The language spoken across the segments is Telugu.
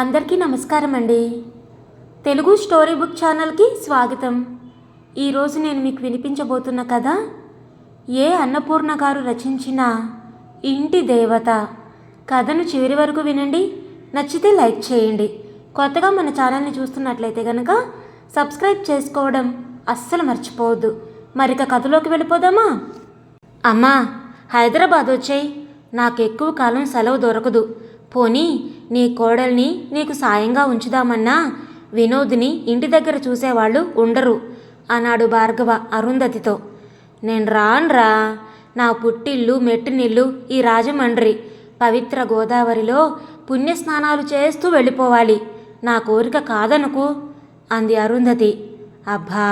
అందరికీ నమస్కారం అండి తెలుగు స్టోరీ బుక్ ఛానల్కి స్వాగతం. ఈరోజు నేను మీకు వినిపించబోతున్న కథ ఏ అన్నపూర్ణ గారు రచించిన ఇంటి దేవత. కథను చివరి వరకు వినండి నచ్చితే లైక్ చేయండి. కొత్తగా మన ఛానల్ని చూస్తున్నట్లయితే కనుక సబ్స్క్రైబ్ చేసుకోవడం అస్సలు మర్చిపోవద్దు. మరిక కథలోకి వెళ్ళిపోదామా? అమ్మా హైదరాబాద్ వచ్చాయి. నాకు ఎక్కువ కాలం సెలవు దొరకదు. పోనీ నీ కోడల్ని నీకు సాయంగా ఉంచుదామన్నా వినోద్ని ఇంటి దగ్గర చూసేవాళ్ళు ఉండరు అన్నాడు భార్గవ అరుంధతితో. నేను రాన్రా నా పుట్టిల్లు మెట్టినిల్లు ఈ రాజమండ్రి పవిత్ర గోదావరిలో పుణ్యస్నానాలు చేస్తూ వెళ్ళిపోవాలి నా కోరిక కాదనుకు అంది అరుంధతి. అబ్బా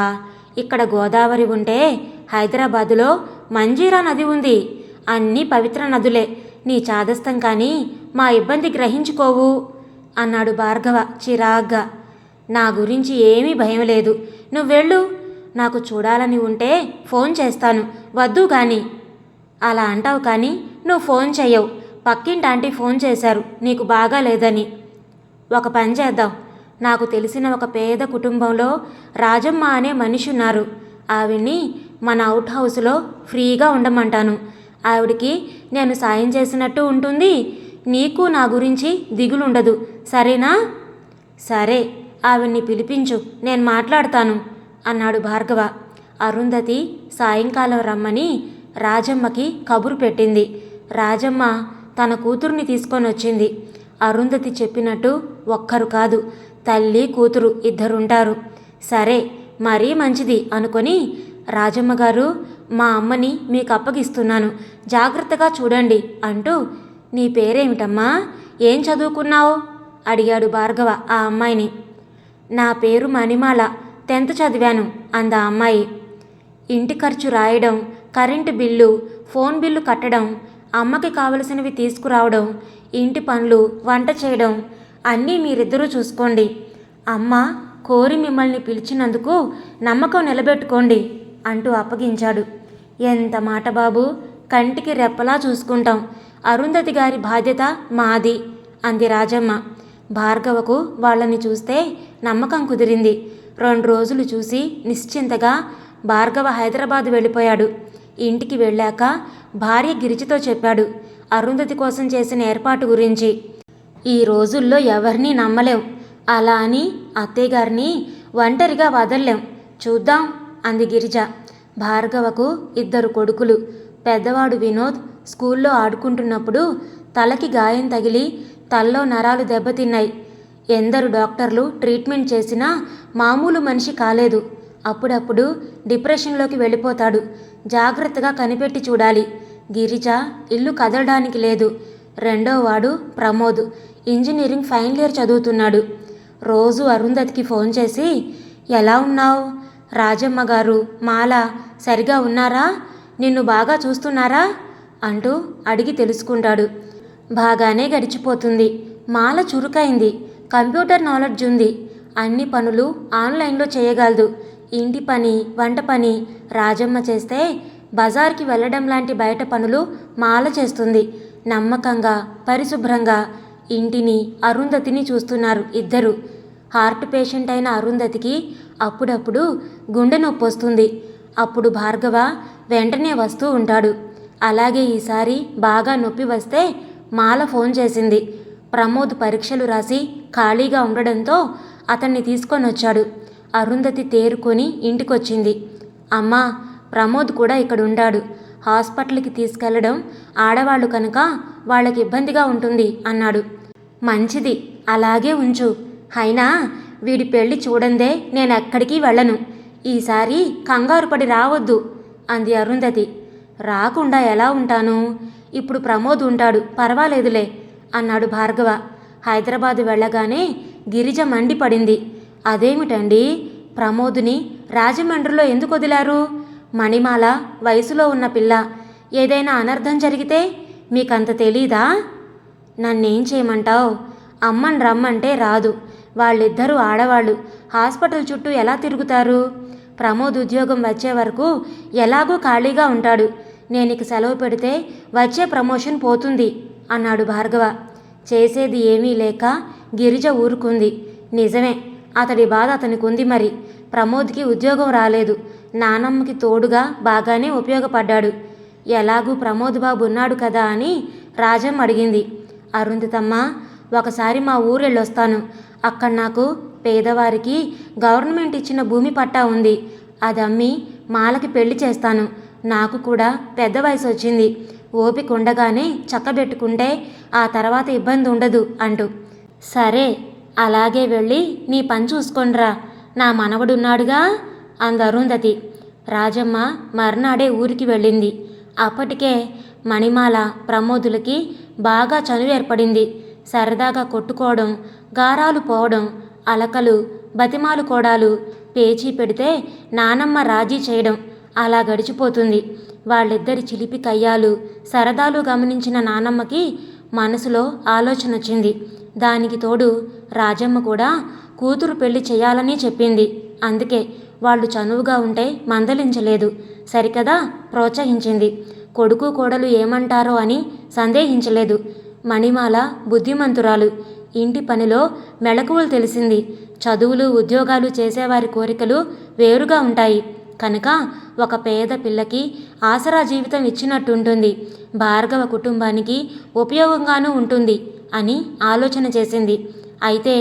ఇక్కడ గోదావరి ఉంటే హైదరాబాదులో మంజీరా నది ఉంది అన్నీ పవిత్ర నదులే నీ చాదస్తం కానీ మా ఇబ్బంది గ్రహించుకోవు అన్నాడు భార్గవ చిరాగ్గా. నా గురించి ఏమీ భయం లేదు. నువ్వు వెళ్ళు. నాకు చూడాలని ఉంటే ఫోన్ చేస్తాను. వద్దు కానీ అలా అంటావు కానీ నువ్వు ఫోన్ చెయ్యవు. పక్కింటి ఆంటీ ఫోన్ చేశారు. నీకు బాగా లేదని. ఒక పని చేద్దాం. నాకు తెలిసిన ఒక పేద కుటుంబంలో రాజమ్మ అనే మనిషి ఉన్నారు ఆవిడ్ని మన అవుట్ హౌస్లో ఫ్రీగా ఉండమంటాను. ఆవిడికి నేను సాయం చేసినట్టు ఉంటుంది. నీకు నా గురించి దిగులుండదు. సరేనా? సరే ఆవిడ్ని పిలిపించు. నేను మాట్లాడతాను అన్నాడు భార్గవ. అరుంధతి సాయంకాలం రమ్మని రాజమ్మకి కబురు పెట్టింది. రాజమ్మ తన కూతుర్ని తీసుకొని వచ్చింది. అరుంధతి చెప్పినట్టు ఒక్కరు కాదు తల్లి కూతురు ఇద్దరుంటారు. సరే మరీ మంచిది అనుకొని రాజమ్మ గారు మా అమ్మని మీకు అప్పగిస్తున్నాను. జాగ్రత్తగా చూడండి అంటూ నీ పేరేమిటమ్మా? ఏం చదువుకున్నావు? అడిగాడు భార్గవ ఆ అమ్మాయిని. నా పేరు మణిమాల. టెన్త్ చదివాను అంద అమ్మాయి. ఇంటి ఖర్చు రాయడం కరెంటు బిల్లు ఫోన్ బిల్లు కట్టడం అమ్మకి కావలసినవి తీసుకురావడం ఇంటి పనులు వంట చేయడం అన్నీ మీరిద్దరూ చూసుకోండి. అమ్మ కోరి మిమ్మల్ని పిలిచినందుకు నమ్మకం నిలబెట్టుకోండి అంటూ అప్పగించాడు. ఎంత మాట బాబు? కంటికి రెప్పలా చూసుకుంటాం. అరుంధతి గారి బాధ్యత మాది అంది రాజమ్మ. భార్గవకు వాళ్ళని చూస్తే నమ్మకం కుదిరింది. రెండు రోజులు చూసి నిశ్చింతగా భార్గవ హైదరాబాద్ వెళ్ళిపోయాడు. ఇంటికి వెళ్ళాక భార్య గిరిజతో చెప్పాడు అరుంధతి కోసం చేసిన ఏర్పాటు గురించి. ఈ రోజుల్లో ఎవరినీ నమ్మలేం. అలా అని అత్తయ్యగారిని ఒంటరిగా వదల్లేం. చూద్దాం అంది గిరిజ. భార్గవకు ఇద్దరు కొడుకులు. పెద్దవాడు వినోద్ స్కూల్లో ఆడుకుంటున్నప్పుడు తలకి గాయం తగిలి తల్లో నరాలు దెబ్బతిన్నాయి. ఎందరు డాక్టర్లు ట్రీట్మెంట్ చేసినా మామూలు మనిషి కాలేదు. అప్పుడప్పుడు డిప్రెషన్లోకి వెళ్ళిపోతాడు. జాగ్రత్తగా కనిపెట్టి చూడాలి. గిరిజ ఇల్లు కదలడానికి లేదు. రెండోవాడు ప్రమోద్. ఇంజనీరింగ్ ఫైనల్ ఇయర్ చదువుతున్నాడు. రోజు అరుంధతికి ఫోన్ చేసి ఎలా ఉన్నావు? రాజమ్మ గారు మాల సరిగా ఉన్నారా? నిన్ను బాగా చూస్తున్నారా? అంటూ అడిగి తెలుసుకుంటాడు. బాగానే గడిచిపోతుంది. మాల చురుకైంది. కంప్యూటర్ నాలెడ్జ్ ఉంది. అన్ని పనులు ఆన్లైన్లో చేయగలదు. ఇంటి పని వంట పని రాజమ్మ చేస్తే బజార్కి వెళ్ళడం లాంటి బయట పనులు మాల చేస్తుంది. నమ్మకంగా పరిశుభ్రంగా ఇంటిని అరుంధతిని చూస్తున్నారు ఇద్దరు. హార్ట్ పేషెంట్ అయిన అరుంధతికి అప్పుడప్పుడు గుండె నొప్పి వస్తుంది అప్పుడు భార్గవ వెంటనే వస్తూ ఉంటాడు. అలాగే ఈసారి బాగా నొప్పి వస్తే మాల ఫోన్ చేసింది. ప్రమోద్ పరీక్షలు రాసి ఖాళీగా ఉండడంతో అతన్ని తీసుకొని వచ్చాడు. అరుంధతి తేరుకొని ఇంటికొచ్చింది. అమ్మా ప్రమోద్ కూడా ఇక్కడ ఉండాడు. హాస్పిటల్కి తీసుకెళ్ళడం ఆడవాళ్ళు కనుక వాళ్ళకి ఇబ్బందిగా ఉంటుంది అన్నాడు. మంచిది అలాగే ఉంచు. అయినా వీడి పెళ్ళి చూడందే నేను ఎక్కడికి వెళ్ళను. ఈసారి కంగారు పడి రావద్దు అంది అరుంధతి. రాకుండా ఎలా ఉంటాను? ఇప్పుడు ప్రమోద్ ఉంటాడు పర్వాలేదులే అన్నాడు భార్గవ. హైదరాబాద్ వెళ్ళగానే గిరిజ మండిపడింది. అదేమిటండి? ప్రమోద్ని రాజమండ్రిలో ఎందుకు వదిలారు? మణిమాల వయసులో ఉన్న పిల్ల. ఏదైనా అనర్థం జరిగితే మీకంత తెలీదా? నన్నేం చేయమంటావు? అమ్మని రమ్మంటే రాదు. వాళ్ళిద్దరూ ఆడవాళ్ళు. హాస్పిటల్ చుట్టూ ఎలా తిరుగుతారు? ప్రమోద్ ఉద్యోగం వచ్చే వరకు ఎలాగూ ఖాళీగా ఉంటాడు. నేను ఇక సెలవు పెడితే వచ్చే ప్రమోషన్ పోతుంది అన్నాడు భార్గవ. చేసేది ఏమీ లేక గిరిజ ఊరుకుంది. నిజమే అతడి బాధ అతనికి ఉంది మరి. ప్రమోద్కి ఉద్యోగం రాలేదు. నానమ్మకి తోడుగా బాగానే ఉపయోగపడ్డాడు. ఎలాగూ ప్రమోద్ బాబు ఉన్నాడు కదా అని రాజం అడిగింది. అరుంధతమ్మ ఒకసారి మా ఊరెళ్ళొస్తాను అక్కడ నాకు పేదవారికి గవర్నమెంట్ ఇచ్చిన భూమి పట్టా ఉంది. అది అమ్మి మాలకి పెళ్ళి చేస్తాను. నాకు కూడా పెద్ద వయసు వచ్చింది ఓపిక ఉండగానే చక్కబెట్టుకుంటే ఆ తర్వాత ఇబ్బంది ఉండదు అంటూ. సరే అలాగే వెళ్ళి నీ పని చూసుకోండిరా. నా మనవడున్నాడుగా అంది అరుంధతి. రాజమ్మ మర్నాడే ఊరికి వెళ్ళింది. అప్పటికే మణిమాల ప్రమోదులకి బాగా చనువు ఏర్పడింది. సరదాగా కొట్టుకోవడం గారాలు పోవడం అలకలు బతిమాలు కోడాలు పేచీ పెడితే నానమ్మ రాజీ చేయడం అలా గడిచిపోతుంది. వాళ్ళిద్దరి చిలిపి కయ్యాలు సరదాలు గమనించిన నానమ్మకి మనసులో ఆలోచన వచ్చింది. దానికి తోడు రాజమ్మ కూడా కూతురు పెళ్ళి చేయాలని చెప్పింది. అందుకే వాళ్ళు చనువుగా ఉంటే మందలించలేదు. సరికదా ప్రోత్సహించింది. కొడుకు కోడలు ఏమంటారో అని సందేహించలేదు. మణిమాల బుద్ధిమంతురాలు. ఇంటి పనిలో మెళకువలు తెలిసింది. చదువులు ఉద్యోగాలు చేసేవారి కోరికలు వేరుగా ఉంటాయి. కనుక ఒక పేద పిల్లకి ఆసరా జీవితం ఇచ్చినట్టుంటుంది. భార్గవ కుటుంబానికి ఉపయోగంగానూ ఉంటుంది అని ఆలోచన చేసింది. అయితే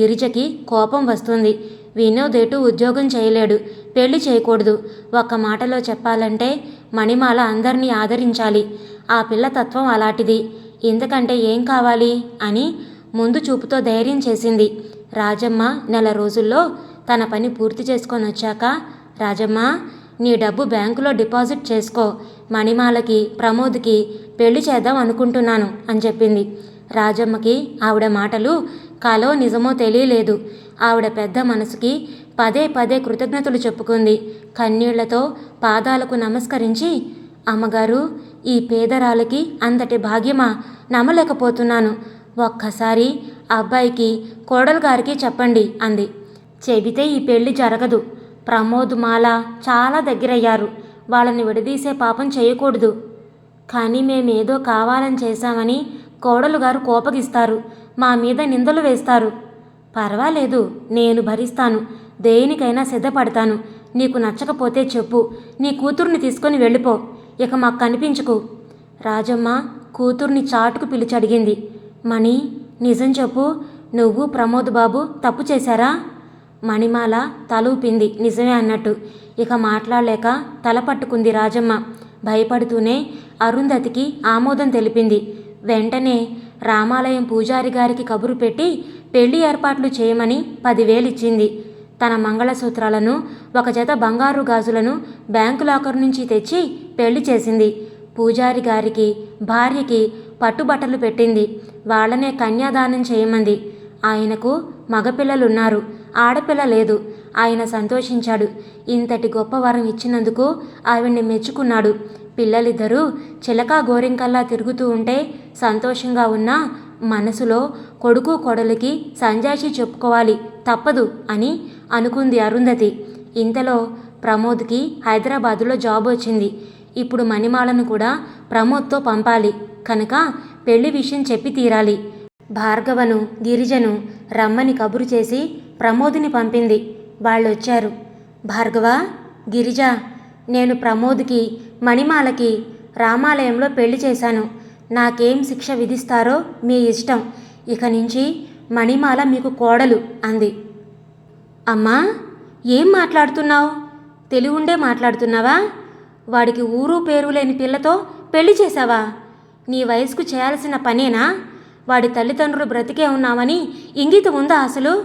గిరిజకి కోపం వస్తుంది. వినోద్ ఎటు ఉద్యోగం చేయలేడు. పెళ్ళి చేయకూడదు. ఒక్క మాటలో చెప్పాలంటే మణిమాల అందరినీ ఆదరించాలి. ఆ పిల్ల తత్వం అలాంటిది. ఇంతకంటే ఏం కావాలి అని ముందు చూపుతో ధైర్యం చేసింది. రాజమ్మ నెల రోజుల్లో తన పని పూర్తి చేసుకొని వచ్చాక రాజమ్మ నీ డబ్బు బ్యాంకులో డిపాజిట్ చేసుకో. మణిమాలకి ప్రమోద్కి పెళ్ళి చేద్దాం అనుకుంటున్నాను అని చెప్పింది. రాజమ్మకి ఆవిడ మాటలు కలో నిజమో తెలియలేదు. ఆవిడ పెద్ద మనసుకి పదే పదే కృతజ్ఞతలు చెప్పుకుంది. కన్నీళ్ళతో పాదాలకు నమస్కరించి అమ్మగారు ఈ పేదరాలకి అంతటి భాగ్యమా? నమ్మలేకపోతున్నాను. ఒక్కసారి అబ్బాయికి కోడలు గారికి చెప్పండి అంది. చెబితే ఈ పెళ్ళి జరగదు. ప్రమోద్ మాల చాలా దగ్గరయ్యారు. వాళ్ళని విడదీసే పాపం చేయకూడదు. కానీ మేమేదో కావాలని చేశామని కోడలు గారు కోపగిస్తారు. మా మీద నిందలు వేస్తారు. పర్వాలేదు నేను భరిస్తాను. దేనికైనా సిద్ధపడతాను. నీకు నచ్చకపోతే చెప్పు. నీ కూతుర్ని తీసుకొని వెళ్ళిపో. ఇక మాకు కనిపించుకు. రాజమ్మ కూతుర్ని చాటుకు పిలిచి అడిగింది. మణి నిజం చెప్పు. నువ్వు ప్రమోద్ బాబు తప్పు చేశారా? మణిమాల తలూపింది. నిజమే అన్నట్టు. ఇక మాట్లాడలేక తల పట్టుకుంది రాజమ్మ. భయపడుతూనే అరుంధతికి ఆమోదం తెలిపింది. వెంటనే రామాలయం పూజారి గారికి కబురు పెట్టి పెళ్ళి ఏర్పాట్లు చేయమని పదివేలిచ్చింది. తన మంగళసూత్రాలను ఒక జత బంగారు గాజులను బ్యాంకు లాకర్ నుంచి తెచ్చి పెళ్ళి చేసింది. పూజారి గారికి భార్యకి పట్టుబట్టలు పెట్టింది. వాళ్ళనే కన్యాదానం చేయమంది. ఆయనకు మగపిల్లలున్నారు. ఆడపిల్ల లేదు. ఆయన సంతోషించాడు. ఇంతటి గొప్ప వరం ఇచ్చినందుకు ఆవిడ్ని మెచ్చుకున్నాడు. పిల్లలిద్దరూ చిలక గోరింకల్లా తిరుగుతూ ఉంటే సంతోషంగా ఉన్నా మనసులో కొడుకు కొడలికి సంజాషి చెప్పుకోవాలి తప్పదు అని అనుకుంది అరుంధతి. ఇంతలో ప్రమోద్కి హైదరాబాదులో జాబ్ వచ్చింది. ఇప్పుడు మణిమాలను కూడా ప్రమోద్తో పంపాలి. కనుక పెళ్ళి విషయం చెప్పి తీరాలి. భార్గవను గిరిజను రమ్మని కబురు చేసి ప్రమోద్ని పంపింది. వాళ్ళొచ్చారు. భార్గవ గిరిజ నేను ప్రమోద్కి మణిమాలకి రామాలయంలో పెళ్ళి చేశాను. నాకేం శిక్ష విధిస్తారో మీ ఇష్టం. ఇక నుంచి మణిమాల మీకు కోడలు అంది. అమ్మా ఏం మాట్లాడుతున్నావు? తెలివుండే మాట్లాడుతున్నావా? వాడికి ఊరు పేరు లేని పిల్లతో పెళ్ళి చేశావా? నీ వయసుకు చేయాల్సిన పనేనా? వాడి తల్లిదండ్రులు బ్రతికే ఉన్నామని ఇంగితం ఉందా అసలు?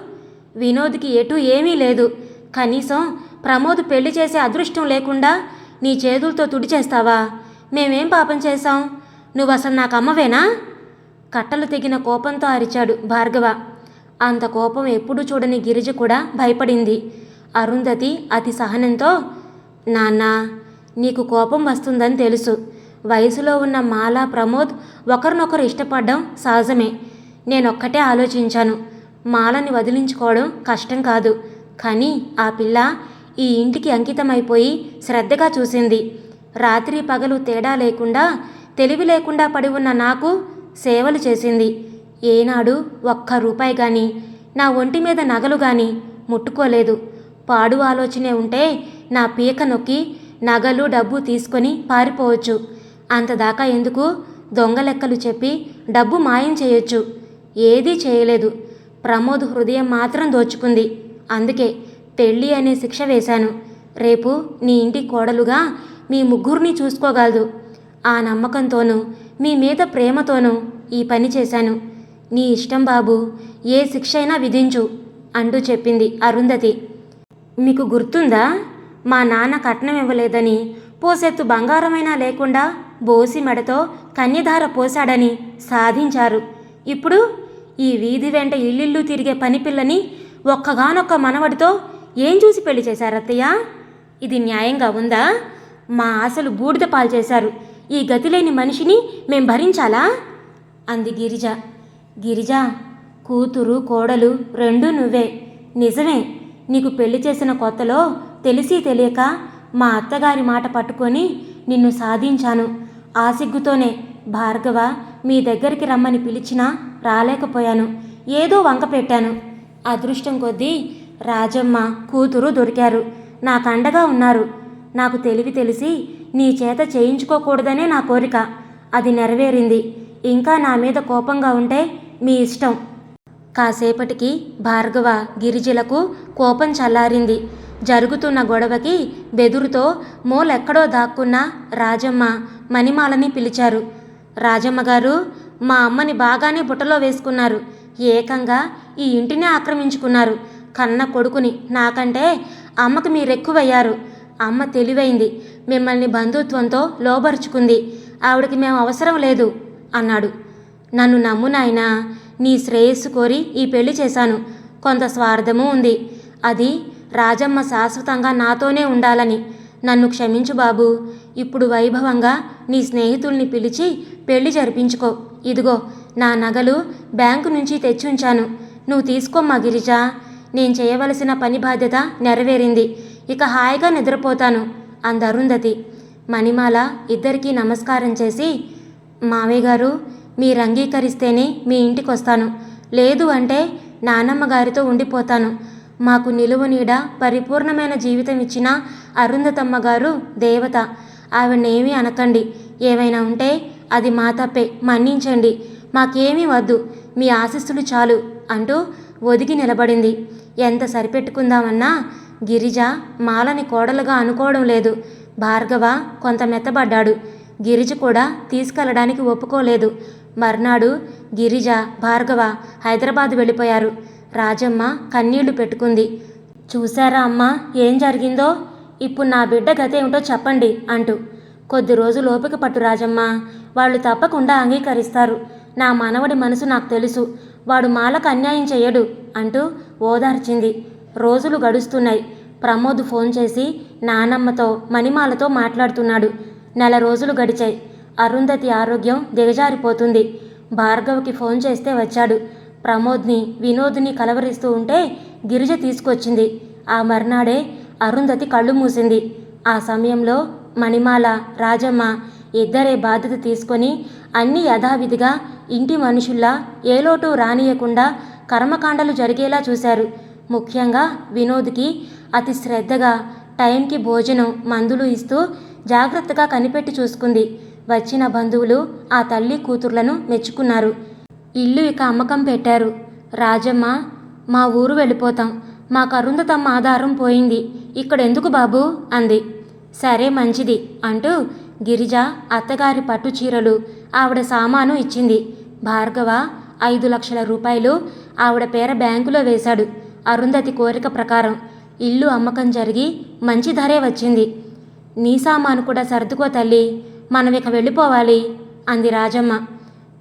వినోద్కి ఎటు ఏమీ లేదు. కనీసం ప్రమోద్ పెళ్ళి చేసే అదృష్టం లేకుండా నీ చేతులతో తుడిచేస్తావా మేమేం పాపం చేశాం? నువ్వు అసలు నాకు అమ్మవేనా కట్టలు తెగిన కోపంతో అరిచాడు భార్గవ. అంత కోపం ఎప్పుడూ చూడని గిరిజ కూడా భయపడింది. అరుంధతి అతి సహనంతో నాన్న నీకు కోపం వస్తుందని తెలుసు. వయసులో ఉన్న మాల ప్రమోద్ ఒకరినొకరు ఇష్టపడడం సహజమే. నేనొక్కటే ఆలోచించాను. మాలని వదిలించుకోవడం కష్టం కాదు. కానీ ఆ పిల్ల ఈ ఇంటికి అంకితమైపోయి శ్రద్ధగా చూసింది. రాత్రి పగలు తేడా లేకుండా తెలివి లేకుండా పడి ఉన్న నాకు సేవలు చేసింది. ఏనాడు ఒక్క రూపాయి కానీ నా ఒంటి మీద నగలు కానీ ముట్టుకోలేదు. పాడు ఆలోచనే ఉంటే నా పీక నొక్కి నగలు డబ్బు తీసుకొని పారిపోవచ్చు. అంతదాకా ఎందుకు? దొంగ లెక్కలు చెప్పి డబ్బు మాయం చేయొచ్చు. ఏదీ చేయలేదు. ప్రమోద్ హృదయం మాత్రం దోచుకుంది. అందుకే పెళ్ళి అనే శిక్ష వేశాను. రేపు నీ ఇంటి కోడలుగా మీ ముగ్గురిని చూసుకోగలదు. ఆ నమ్మకంతోనూ మీ మీద ప్రేమతోనూ ఈ పని చేశాను. నీ ఇష్టం బాబు ఏ శిక్ష అయినా విధించు అంటూ చెప్పింది అరుంధతి. మీకు గుర్తుందా? మా నాన్న కట్నం ఇవ్వలేదని పోసెత్తు బంగారమైనా లేకుండా బోసి మెడతో కన్యధార పోశాడని సాధించారు. ఇప్పుడు ఈ వీధి వెంట ఇల్లిల్లు తిరిగే పనిపిల్లని ఒక్కగానొక్క మనవడితో ఏం చూసి పెళ్ళి చేశారు అత్తయ్య ఇది న్యాయంగా ఉందా? మా ఆశలు బూడిద పాలు చేశారు. ఈ గతిలేని మనిషిని మేం భరించాలా? అంది గిరిజ. గిరిజ కూతురు కోడలు రెండూ నువ్వే. నిజమే నీకు పెళ్ళి చేసిన కొత్తలో తెలిసి తెలియక మా అత్తగారి మాట పట్టుకొని నిన్ను సాధించాను. ఆ సిగ్గుతోనే భార్గవ మీ దగ్గరికి రమ్మని పిలిచినా రాలేకపోయాను. ఏదో వంక పెట్టాను. అదృష్టం కొద్దీ రాజమ్మ కూతురు దొరికారు. నాకండగా ఉన్నారు. నాకు తెలివి తెలిసి నీ చేత చేయించుకోకూడదనే నా కోరిక. అది నెరవేరింది. ఇంకా నా మీద కోపంగా ఉంటే మీ ఇష్టం. కాసేపటికి భార్గవ గిరిజలకు కోపం చల్లారింది. జరుగుతున్న గొడవకి బెదురుతో మూలెక్కడో దాక్కున్న రాజమ్మ మణిమాలని పిలిచారు. రాజమ్మ గారు మా అమ్మని బాగానే బుట్టలో వేసుకున్నారు. ఏకంగా ఈ ఇంటినే ఆక్రమించుకున్నారు. కన్న కొడుకుని నాకంటే అమ్మకు మీరెక్కువయ్యారు. అమ్మ తెలివైంది. మిమ్మల్ని బంధుత్వంతో లోబరుచుకుంది. ఆవిడకి మేము అవసరం లేదు అన్నాడు. నన్ను నమ్ము నాయనా నీ శ్రేయస్సు కోరి ఈ పెళ్ళి చేశాను. కొంత స్వార్థము ఉంది. అది రాజమ్మ శాశ్వతంగా నాతోనే ఉండాలని. నన్ను క్షమించు బాబు. ఇప్పుడు వైభవంగా నీ స్నేహితుల్ని పిలిచి పెళ్ళి జరిపించుకో. ఇదిగో నా నగలు బ్యాంకు నుంచి తెచ్చుంచాను. నువ్వు తీసుకోమ్మా గిరిజ. నేను చేయవలసిన పని బాధ్యత నెరవేరింది. ఇక హాయిగా నిద్రపోతాను అందరుంధతి. మణిమాల ఇద్దరికీ నమస్కారం చేసి మావయ్య గారు మీరు అంగీకరిస్తేనే మీ ఇంటికి వస్తాను లేదు అంటే నానమ్మ గారితో ఉండిపోతాను. మాకు నిలువ నీడ పరిపూర్ణమైన జీవితం ఇచ్చిన అరుంధతమ్మ గారు దేవత. ఆవిడనేమీ అనకండి. ఏమైనా ఉంటే అది మా తప్పే. మన్నించండి. మాకేమీ వద్దు. మీ ఆశీస్సులు చాలు అంటూ ఒదిగి నిలబడింది. ఎంత సరిపెట్టుకుందామన్నా గిరిజ మాలని కోడలుగా అనుకోవడం లేదు. భార్గవ కొంత మెత్తబడ్డాడు. గిరిజ కూడా తీసుకెళ్ళడానికి ఒప్పుకోలేదు. మర్నాడు గిరిజ భార్గవ హైదరాబాద్ వెళ్ళిపోయారు. రాజమ్మ కన్నీళ్ళు పెట్టుకుంది. చూశారా అమ్మా ఏం జరిగిందో? ఇప్పుడు నా బిడ్డ గతేమిటో చెప్పండి అంటూ. కొద్ది రోజులు ఓపిక పట్టు రాజమ్మ. వాళ్ళు తప్పకుండా అంగీకరిస్తారు. నా మనవడి మనసు నాకు తెలుసు. వాడు మాలకు అన్యాయం చేయడు అంటూ ఓదార్చింది. రోజులు గడుస్తున్నాయి. ప్రమోద్ ఫోన్ చేసి నానమ్మతో మణిమాలతో మాట్లాడుతున్నాడు. నెల రోజులు గడిచాయి. అరుంధతి ఆరోగ్యం దిగజారిపోతుంది. భార్గవ్కి ఫోన్ చేస్తే వచ్చాడు. ప్రమోద్ని వినోద్ని కలవరిస్తూ ఉంటే గిరిజ తీసుకొచ్చింది. ఆ మర్నాడే అరుంధతి కళ్ళు మూసింది. ఆ సమయంలో మణిమాల రాజమ్మ ఇద్దరే బాధ్యత తీసుకొని అన్ని యథావిధిగా ఇంటి మనుషుల్లా ఏలోటు రానియకుండా కర్మకాండలు జరిగేలా చూశారు. ముఖ్యంగా వినోద్కి అతి శ్రద్ధగా టైంకి భోజనం మందులు ఇస్తూ జాగ్రత్తగా కనిపెట్టి చూసుకుంది. వచ్చిన బంధువులు ఆ తల్లి కూతుర్లను మెచ్చుకున్నారు. ఇల్లు ఇక అమ్మకం పెట్టారు. రాజమ్మ మా ఊరు వెళ్ళిపోతాం. మాకు కరుందతమ్మ ఆధారం పోయింది. ఇక్కడ ఎందుకు బాబు? అంది. సరే మంచిది అంటూ గిరిజ అత్తగారి పట్టు చీరలు ఆవిడ సామాను ఇచ్చింది. భార్గవ ఐదు లక్షల రూపాయలు ఆవిడ పేర బ్యాంకులో వేశాడు. అరుంధతి కోరిక ప్రకారం ఇల్లు అమ్మకం జరిగి మంచి ధరే వచ్చింది. నీ సామాను కూడా సర్దుకో తల్లి మనం ఇక వెళ్ళిపోవాలి అంది రాజమ్మ.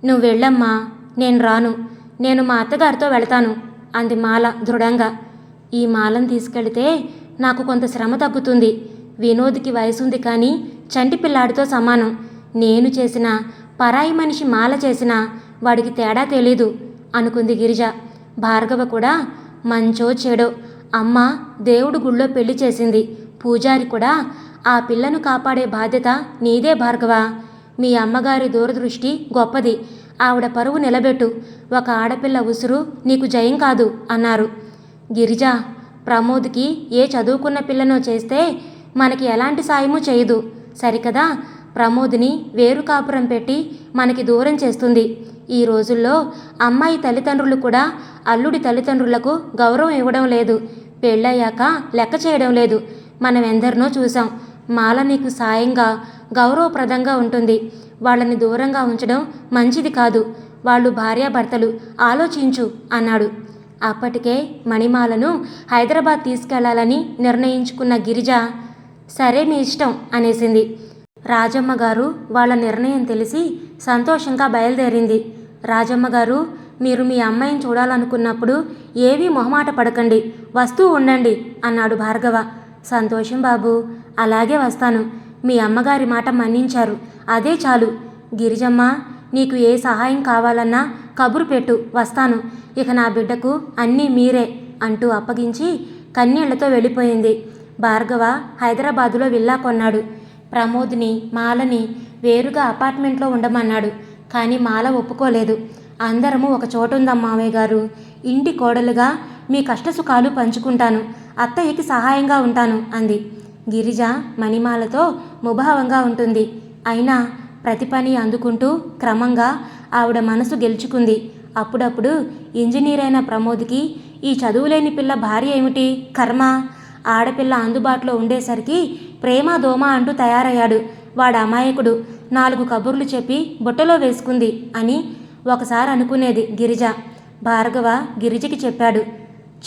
నువ్వు వెళ్ళమ్మా నేను రాను. నేను మా అత్తగారితో వెళతాను అంది మాల దృఢంగా. ఈ మాలను తీసుకెళితే నాకు కొంత శ్రమ తగ్గుతుంది. వినోద్కి వయసుంది కానీ చంటి పిల్లాడితో సమానం. నేను చేసిన పరాయి మనిషి మాల చేసిన వాడికి తేడా తెలీదు అనుకుంది గిరిజ. భార్గవ కూడా మంచో చెడో. అమ్మ దేవుడు గుళ్ళో పెళ్ళి చేసింది. పూజారి కూడా ఆ పిల్లను కాపాడే బాధ్యత నీదే భార్గవ. మీ అమ్మగారి దూరదృష్టి గొప్పది. ఆవిడ పరువు నిలబెట్టు. ఒక ఆడపిల్ల ఉసురు నీకు జయం కాదు అన్నారు. గిరిజ ప్రమోద్కి ఏ చదువుకున్న పిల్లనో చేస్తే మనకి ఎలాంటి సాయము చేయదు. సరికదా? ప్రమోద్ని వేరు కాపురం పెట్టి మనకి దూరం చేస్తుంది. ఈ రోజుల్లో అమ్మాయి తల్లిదండ్రులు కూడా అల్లుడి తల్లిదండ్రులకు గౌరవం ఇవ్వడం లేదు. పెళ్ళయ్యాక లెక్క చేయడం లేదు. మనం ఎందరినో చూసాం మాల నీకు సాయంగా గౌరవప్రదంగా ఉంటుంది. వాళ్ళని దూరంగా ఉంచడం మంచిది కాదు. వాళ్ళు భార్యాభర్తలు ఆలోచించు అన్నాడు. అప్పటికే మణిమాలను హైదరాబాద్ తీసుకెళ్ళాలని నిర్ణయించుకున్న గిరిజ సరే మీ ఇష్టం అనేసింది. రాజమ్మ గారు వాళ్ళ నిర్ణయం తెలిసి సంతోషంగా బయలుదేరింది. రాజమ్మ గారు మీరు మీ అమ్మాయిని చూడాలనుకున్నప్పుడు ఏవీ మొహమాట పడకండి. వస్తూ ఉండండి అన్నాడు భార్గవ. సంతోషం బాబు అలాగే వస్తాను. మీ అమ్మగారి మాట మన్నించారు. అదే చాలు. గిరిజమ్మ నీకు ఏ సహాయం కావాలన్నా కబురు పెట్టు వస్తాను. ఇక నా బిడ్డకు అన్నీ మీరే అంటూ అప్పగించి కన్నీళ్ళతో వెళ్ళిపోయింది. భార్గవ హైదరాబాదులో విల్లా కొన్నాడు. ప్రమోద్ని మాలని వేరుగా అపార్ట్మెంట్లో ఉండమన్నాడు. కానీ మాల ఒప్పుకోలేదు. అందరము ఒక చోట ఉందాం గారు. ఇంటి కోడలుగా మీ కష్టసుఖాలు పంచుకుంటాను. అత్తయ్యకి సహాయంగా ఉంటాను అంది. గిరిజ మణిమాలతో ముభావంగా ఉంటుంది. అయినా ప్రతి పని అందుకుంటూ క్రమంగా ఆవిడ మనసు గెలుచుకుంది. అప్పుడప్పుడు ఇంజనీర్ అయిన ప్రమోద్కి ఈ చదువులేని పిల్ల భార్య ఏమిటి? కర్మ? ఆడపిల్ల అందుబాటులో ఉండేసరికి ప్రేమ దోమ అంటూ తయారయ్యాడు. వాడు అమాయకుడు. నాలుగు కబుర్లు చెప్పి బుట్టలో వేసుకుంది అని ఒకసారి అనుకునేది గిరిజ. భార్గవ గిరిజకి చెప్పాడు.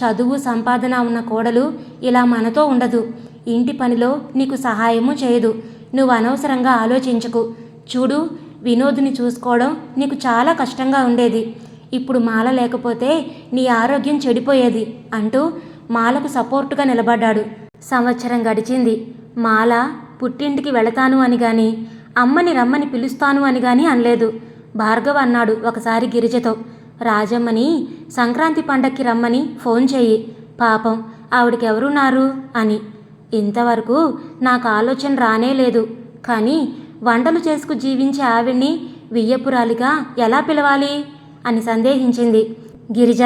చదువు సంపాదన ఉన్న కోడలు ఇలా మనతో ఉండదు. ఇంటి పనిలో నీకు సహాయము చేయదు. నువ్వు అనవసరంగా ఆలోచించకు. చూడు వినోద్ని చూసుకోవడం నీకు చాలా కష్టంగా ఉండేది. ఇప్పుడు మాల లేకపోతే నీ ఆరోగ్యం చెడిపోయేది అంటూ మాలకు సపోర్టుగా నిలబడ్డాడు. సంవత్సరం గడిచింది. మాల పుట్టింటికి వెళతాను అని గాని అమ్మని రమ్మని పిలుస్తాను అని గాని అనలేదు. భార్గవ్ అన్నాడు ఒకసారి గిరిజతో. రాజమ్మని సంక్రాంతి పండక్కి రమ్మని ఫోన్ చేయి. పాపం ఆవిడకెవరున్నారు? అని. ఇంతవరకు నాకు ఆలోచన రానే లేదు. కానీ వంటలు చేసుకు జీవించే ఆవిడ్ని వియ్యపురాలిగా ఎలా పిలవాలి? అని సందేహించింది. గిరిజ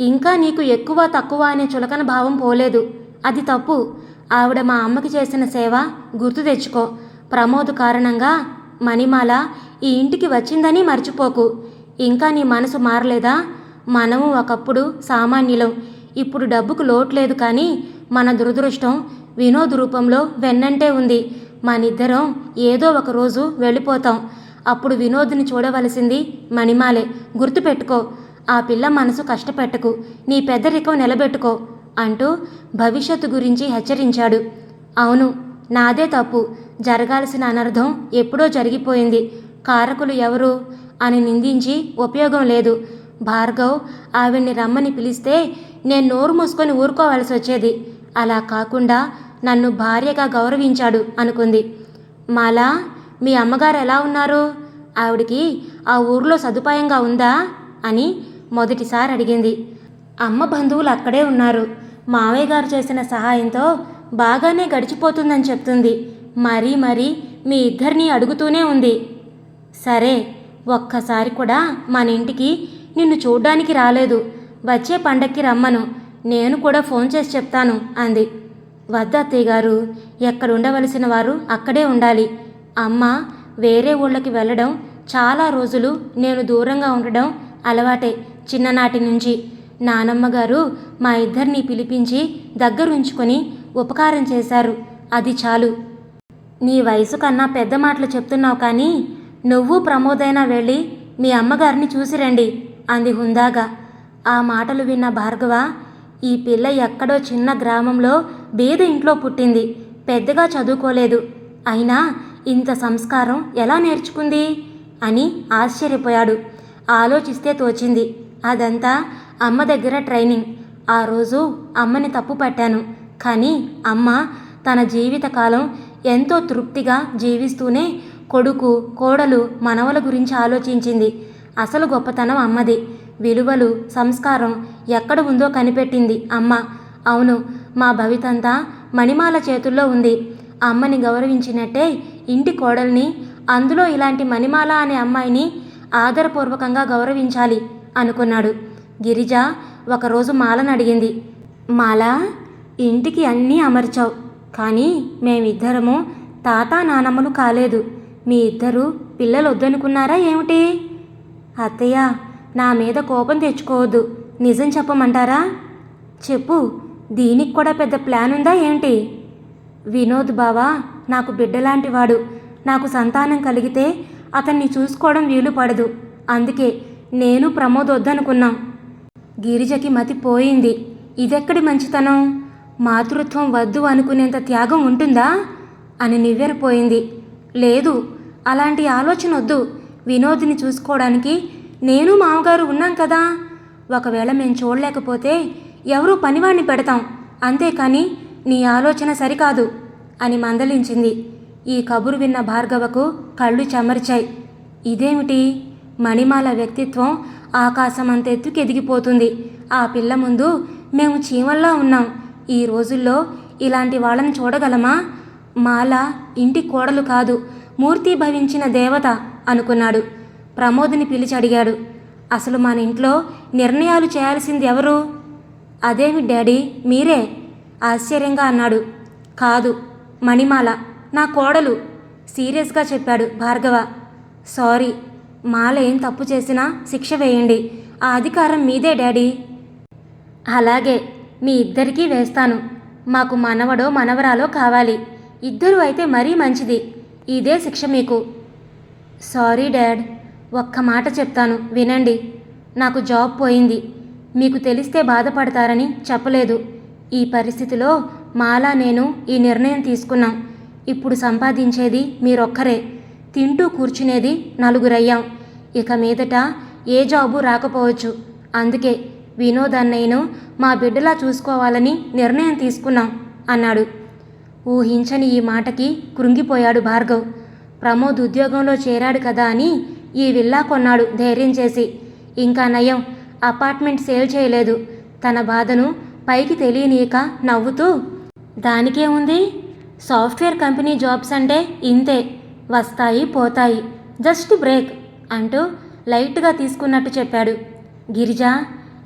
ఇంకా నీకు ఎక్కువ తక్కువ అనే చులకన భావం పోలేదు. అది తప్పు. ఆవిడ మా అమ్మకి చేసిన సేవ గుర్తు తెచ్చుకో. ప్రమోద్ కారణంగా మణిమాల ఈ ఇంటికి వచ్చిందని మర్చిపోకు. ఇంకా నీ మనసు మారలేదా? మనము ఒకప్పుడు సామాన్యులం. ఇప్పుడు డబ్బుకు లోటు లేదు కానీ మన దురదృష్టం వినోద్ రూపంలో వెన్నంటే ఉంది. మనిద్దరం ఏదో ఒక రోజు వెళ్ళిపోతాం. అప్పుడు వినోద్ని చూడవలసింది మణిమాలే. గుర్తుపెట్టుకో ఆ పిల్ల మనసు కష్టపెట్టకు. నీ పెద్దరికం నిలబెట్టుకో అంటూ భవిష్యత్తు గురించి హెచ్చరించాడు. అవును నాదే తప్పు. జరగాల్సిన అనర్థం ఎప్పుడో జరిగిపోయింది. కారకులు ఎవరు అని నిందించి ఉపయోగం లేదు. భార్గవ్ ఆవిడ్ని రమ్మని పిలిస్తే నేను నోరు మూసుకొని ఊరుకోవాల్సి వచ్చేది. అలా కాకుండా నన్ను భార్యగా గౌరవించాడు అనుకుంది. మాలా మీ అమ్మగారు ఎలా ఉన్నారు? ఆవిడికి ఆ ఊర్లో సదుపాయంగా ఉందా? అని మొదటిసారి అడిగింది. అమ్మ బంధువులు అక్కడే ఉన్నారు. మావయ్య గారు చేసిన సహాయంతో బాగానే గడిచిపోతుందని చెప్తుంది. మరీ మరీ మీ ఇద్దరిని అడుగుతూనే ఉంది. సరే ఒక్కసారి కూడా మన ఇంటికి నిన్ను చూడ్డానికి రాలేదు. వచ్చే పండక్కి రమ్మను. నేను కూడా ఫోన్ చేసి చెప్తాను అంది. వద్దత్తయ్య గారు ఎక్కడ ఉండవలసిన వారు అక్కడే ఉండాలి. అమ్మ వేరే ఊళ్ళకి వెళ్ళడం చాలా రోజులు నేను దూరంగా ఉండడం అలవాటే చిన్ననాటి నుంచి. నానమ్మ గారు మా ఇద్దరిని పిలిపించి దగ్గరుంచుకొని ఉపకారం చేశారు. అది చాలు. నీ వయసు కన్నా పెద్ద మాటలు చెప్తున్నావు కానీ నువ్వు ప్రమోదైనా వెళ్ళి మీ అమ్మగారిని చూసిరండి అంది హుందాగా. ఆ మాటలు విన్న భార్గవ ఈ పిల్ల ఎక్కడో చిన్న గ్రామంలో బీద ఇంట్లో పుట్టింది. పెద్దగా చదువుకోలేదు. అయినా ఇంత సంస్కారం ఎలా నేర్చుకుంది? అని ఆశ్చర్యపోయాడు. ఆలోచిస్తే తోచింది. అదంతా అమ్మ దగ్గర ట్రైనింగ్. ఆ రోజు అమ్మని తప్పు పట్టాను. కానీ అమ్మ తన జీవితకాలం ఎంతో తృప్తిగా జీవిస్తూనే కొడుకు కోడలు మనవల గురించి ఆలోచించింది. అసలు గొప్పతనం అమ్మది. విలువలు సంస్కారం ఎక్కడ ఉందో కనిపెట్టింది అమ్మ. అవును మా భవితంతా మణిమాల చేతుల్లో ఉంది. అమ్మని గౌరవించినట్టే ఇంటి కోడల్ని అందులో ఇలాంటి మణిమాల అనే అమ్మాయిని ఆదరపూర్వకంగా గౌరవించాలి అనుకున్నాడు. గిరిజ ఒకరోజు మాలను అడిగింది మాల ఇంటికి అన్నీ అమర్చావు కానీ మేమిద్దరము తాత నానమ్మలు కాలేదు. మీ ఇద్దరు పిల్లలు వద్దనుకున్నారా ఏమిటి? అత్తయ్య నా మీద కోపం తెచ్చుకోవద్దు. నిజం చెప్పమంటారా? చెప్పు. దీనికి కూడా పెద్ద ప్లాన్ ఉందా ఏంటి? వినోద్ బావా నాకు బిడ్డలాంటి వాడు నాకు సంతానం కలిగితే అతన్ని చూసుకోవడం వీలు పడదు. అందుకే నేను ప్రమోద్ వద్దనుకున్నాం. గిరిజకి మతి పోయింది. ఇదెక్కడి మంచితనం? మాతృత్వం వద్దు అనుకునేంత త్యాగం ఉంటుందా? అని నివ్వెరపోయింది. లేదు అలాంటి ఆలోచన వద్దు వినోద్ని చూసుకోవడానికి నేను మామగారు ఉన్నాం కదా. ఒకవేళ మేము చూడలేకపోతే ఎవరూ పనివాణ్ణి పెడతాం. అంతేకాని నీ ఆలోచన సరికాదు అని మందలించింది. ఈ కబురు విన్న భార్గవకు కళ్ళు చెమర్చాయి. ఇదేమిటి? మణిమాల వ్యక్తిత్వం ఆకాశం అంతెత్తుకు ఎదిగిపోతుంది ఆ పిల్ల ముందు మేము చీమల్లా ఉన్నాం. ఈ రోజుల్లో ఇలాంటి వాళ్ళని చూడగలమా? మాల ఇంటి కోడలు కాదు మూర్తి భవించిన దేవత అనుకున్నాడు. ప్రమోద్ని పిలిచి అడిగాడు. అసలు మన ఇంట్లో నిర్ణయాలు చేయాల్సింది ఎవరు? అదేమి డాడీ మీరే. ఆశ్చర్యంగా అన్నాడు. కాదు మణిమాల నా కోడలు సీరియస్గా చెప్పాడు భార్గవ. సారీ మాల ఏం తప్పు చేసినా శిక్ష వేయండి. ఆ అధికారం మీదే డాడీ. అలాగే మీ ఇద్దరికీ వేస్తాను. మాకు మనవడో మనవరాలో కావాలి. ఇద్దరు అయితే మరీ మంచిది. ఇదే శిక్ష మీకు. Sorry dad. ఒక్క మాట చెప్తాను వినండి. నాకు జాబ్ పోయింది. మీకు తెలిస్తే బాధపడతారని చెప్పలేదు. ఈ పరిస్థితిలో మాలా నేను ఈ నిర్ణయం తీసుకున్నాం. ఇప్పుడు సంపాదించేది మీరొక్కరే. తింటూ కూర్చునేది నలుగురయ్యాం. ఇక మీదట ఏ జాబు రాకపోవచ్చు. అందుకే వినోద్ అన్నయ్యను మా బిడ్డలా చూసుకోవాలని నిర్ణయం తీసుకున్నాం అన్నాడు. ఊహించని ఈ మాటకి కృంగిపోయాడు భార్గవ్. ప్రమోద్ ఉద్యోగంలో చేరాడు కదా అని ఈ విల్లా కొన్నాడు ధైర్యం చేసి. ఇంకా నయం అపార్ట్మెంట్ సేల్ చేయలేదు. తన బాధను పైకి తెలియనీయక నవ్వుతూ దానికే ఉంది? సాఫ్ట్వేర్ కంపెనీ జాబ్స్ అంటే ఇంతే వస్తాయి పోతాయి జస్ట్ బ్రేక్ అంటూ లైట్గా తీసుకున్నట్టు చెప్పాడు. గిరిజ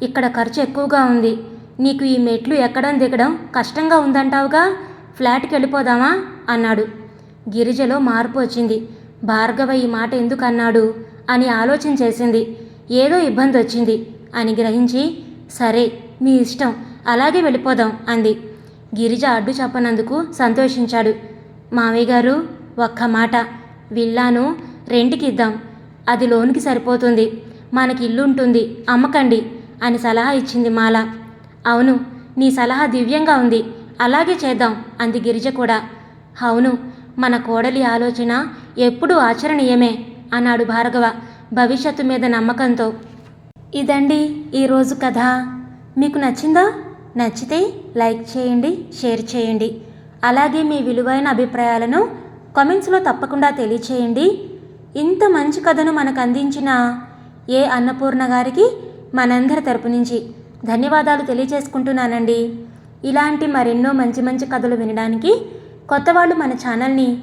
ఇక్కడ ఖర్చు ఎక్కువగా ఉంది. నీకు ఈ మెట్లు ఎక్కడం దిగడం కష్టంగా ఉందంటావుగా? ఫ్లాట్కి వెళ్ళిపోదామా? అన్నాడు. గిరిజలో మార్పు వచ్చింది. భార్గవ ఈ మాట ఎందుకు అన్నాడు అని ఆలోచన చేసింది. ఏదో ఇబ్బంది వచ్చింది అని గ్రహించి సరే మీ ఇష్టం అలాగే వెళ్ళిపోదాం అంది. గిరిజ అడ్డు చెప్పనందుకు సంతోషించాడు. మావయ్య గారు ఒక్క మాట. విల్లాను రెంట్కి ఇద్దాం. అది లోన్కి సరిపోతుంది. మనకి ఇల్లు ఉంటుంది అమ్మకండి అని సలహా ఇచ్చింది మాల. అవును నీ సలహా దివ్యంగా ఉంది. అలాగే చేద్దాం అంది గిరిజ కూడా. అవును మన కోడలి ఆలోచన ఎప్పుడూ ఆచరణీయమే అన్నాడు భార్గవ భవిష్యత్తు మీద నమ్మకంతో. ఇదండి ఈరోజు కథ. మీకు నచ్చిందా? నచ్చితే లైక్ చేయండి షేర్ చేయండి. అలాగే మీ విలువైన అభిప్రాయాలను కామెంట్స్లో తప్పకుండా తెలియచేయండి. ఇంత మంచి కథను మనకు అందించిన ఏ అన్నపూర్ణ గారికి మనందరి తరపు నుంచి ధన్యవాదాలు తెలియజేసుకుంటున్నానండి ఇలాంటి మరెన్నో మంచి మంచి కథలు వినడానికి కొత్త వాళ్ళు మన ఛానల్ని